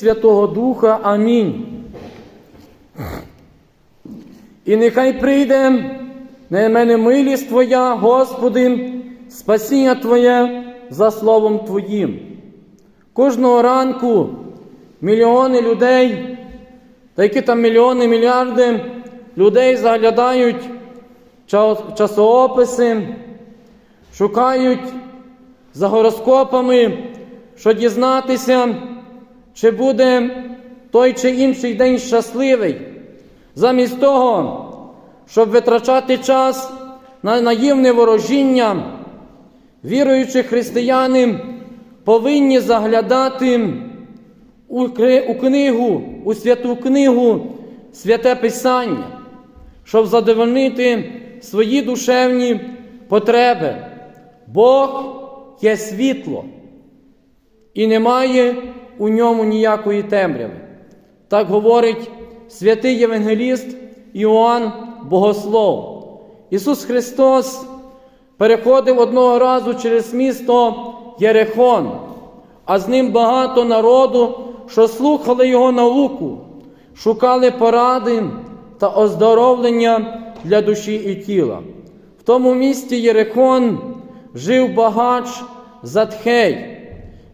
Святого Духа. Амінь. І нехай прийде на мене милість Твоя, Господи, спасіння Твоє за Словом Твоїм. Кожного ранку мільйони людей, та які там мільйони, мільярди людей заглядають ча- часоописи, шукають за гороскопами, що дізнатися, чи буде той чи інший день щасливий. Замість того, щоб витрачати час на наївне ворожіння, віруючі християни повинні заглядати у книгу, у святу книгу, святе Писання, щоб задовольнити свої душевні потреби. Бог є світло, і немає у ньому ніякої темряви. Так говорить святий Євангеліст Іоанн Богослов. Ісус Христос переходив одного разу через місто Єрехон, а з ним багато народу, що слухали Його науку, шукали поради та оздоровлення для душі і тіла. В тому місті Єрехон жив багач Затхей.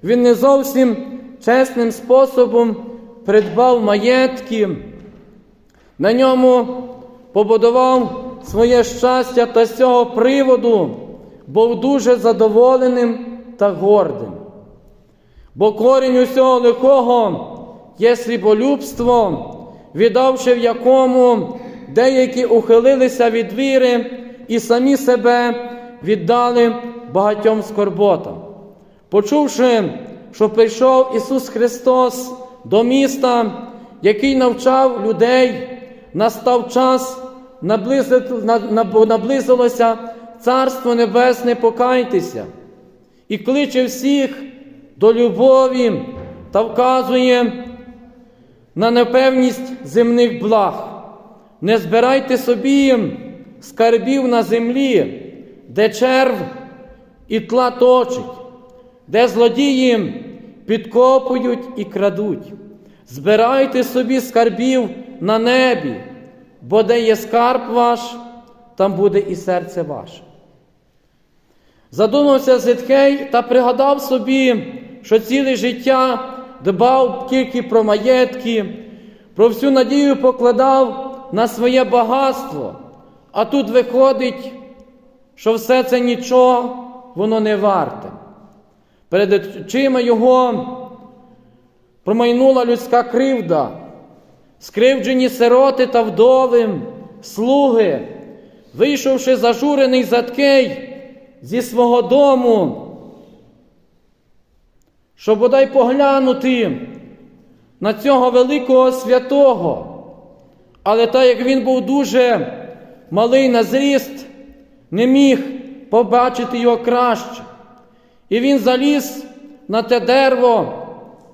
Він не зовсім чесним способом придбав маєтки, на ньому побудував своє щастя та з цього приводу був дуже задоволеним та гордим. Бо корінь усього лихого є сліболюбство, віддавши в якому деякі ухилилися від віри і самі себе віддали багатьом скорботам. Почувши, що прийшов Ісус Христос до міста, який навчав людей, настав час, наблизилося Царство Небесне, покайтеся, і кличе всіх до любові та вказує на непевність земних благ. Не збирайте собі скарбів на землі, де черв і тла точить, де злодії підкопують і крадуть. Збирайте собі скарбів на небі, бо де є скарб ваш, там буде і серце ваше. Задумався Зиткей та пригадав собі, що ціле життя дбав тільки про маєтки, про всю надію покладав на своє багатство, а тут виходить, що все це нічого, воно не варте. Перед очима його промайнула людська кривда, скривджені сироти та вдови, слуги, вийшовши зажурений заткей зі свого дому, щоб бодай поглянути на цього великого святого. Але так як він був дуже малий на зріст, не міг побачити його краще. І він заліз на те дерево,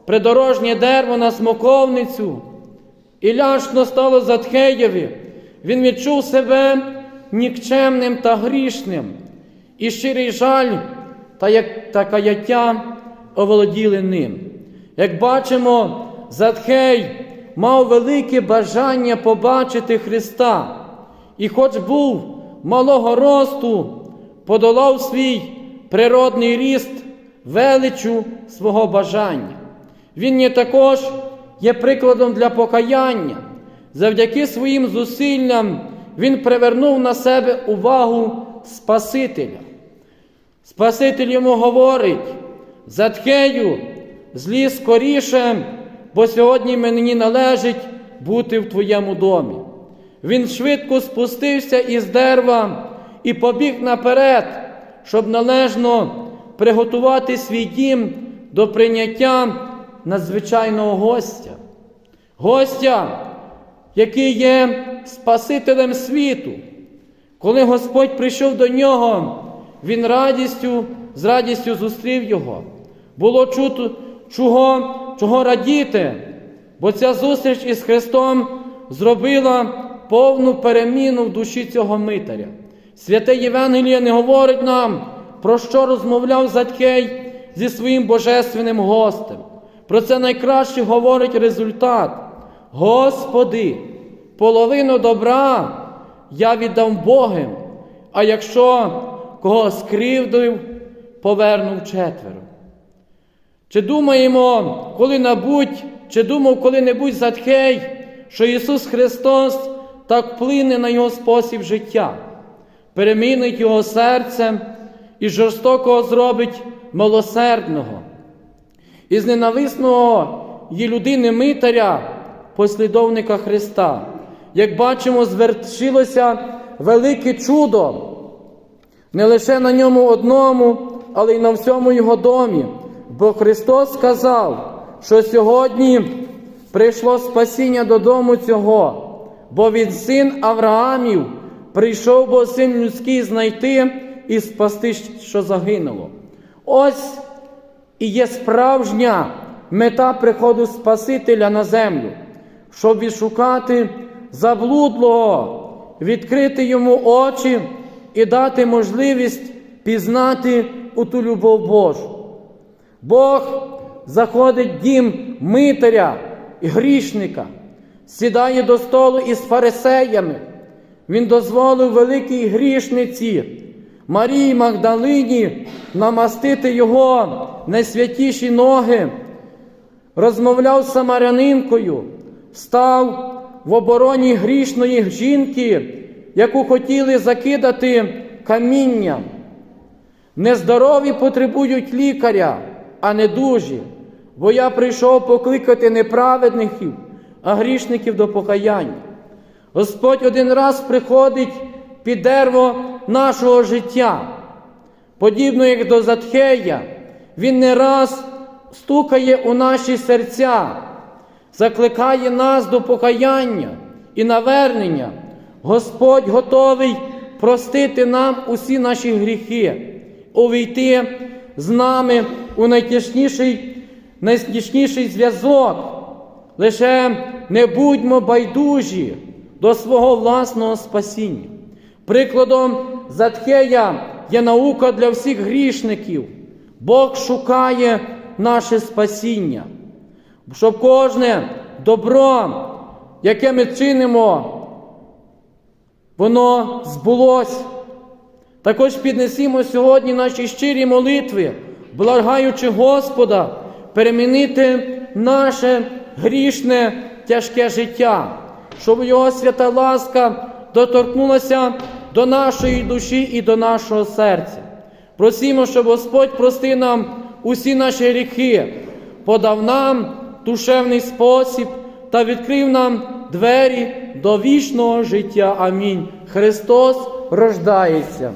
придорожнє дерево на смоковницю, і ляшно стало Затхеєві. Він відчув себе нікчемним та грішним, і щирий жаль та, як, та каяття оволоділи ним. Як бачимо, Затхей мав велике бажання побачити Христа, і, хоч був малого росту, подолав свій природний ріст величу свого бажання. Він є також є прикладом для покаяння. Завдяки своїм зусиллям він привернув на себе увагу Спасителя. Спаситель йому говорить: Затхею, зліз скоріше, бо сьогодні мені належить бути в твоєму домі. Він швидко спустився із дерева і побіг наперед, щоб належно приготувати свій дім до прийняття надзвичайного гостя. Гостя, який є Спасителем світу. Коли Господь прийшов до нього, Він радістю, з радістю зустрів його. Було чути, чого, чого радіти, бо ця зустріч із Христом зробила повну переміну в душі цього митаря. Святе Євангеліє не говорить нам, про що розмовляв Задкей зі своїм божественним гостем, Про це найкраще говорить результат. Господи, половину добра я віддам Богом, а якщо кого скривдив, повернув четверо. Чи думаємо коли-небудь, чи думав коли-небудь Затхей, що Ісус Христос так вплине на його спосіб життя, перемінить його серце і жорстокого зробить милосердного. Із ненависного її людини Митаря, послідовника Христа, як бачимо, звершилося велике чудо, не лише на ньому одному, але й на всьому його домі. Бо Христос сказав, що сьогодні прийшло спасіння додому цього, бо він син Авраамів прийшов, бо син людський знайти і спасти, що загинуло. Ось і є справжня мета приходу Спасителя на землю, щоб відшукати заблудлого, відкрити йому очі і дати можливість пізнати у ту любов Божу. Бог заходить в дім митаря і грішника, сідає до столу із фарисеями. Він дозволив великій грішниці Марії Магдалині намастити його найсвятіші ноги, розмовляв з самарянинкою, став в обороні грішної жінки, яку хотіли закидати камінням. Нездорові потребують лікаря, а не дужі, бо я прийшов покликати не праведників, а грішників до покаяння. Господь один раз приходить під дерево нашого життя, подібно як до Затхея, Він не раз стукає у наші серця, закликає нас до покаяння і навернення. Господь готовий простити нам усі наші гріхи, увійти з нами у найтяжніший, найсніжніший зв'язок. Лише не будьмо байдужі до свого власного спасіння. Прикладом Затхея є наука для всіх грішників. Бог шукає наше спасіння, щоб кожне добро, яке ми чинимо, воно збулось. Також піднесімо сьогодні наші щирі молитви, благаючи Господа, перемінити наше грішне тяжке життя, щоб Його свята ласка доторкнулася до нашої душі і до нашого серця. Просімо, щоб Господь простив нам усі наші гріхи, подав нам душевний спосіб та відкрив нам двері до вічного життя. Амінь. Христос рождається.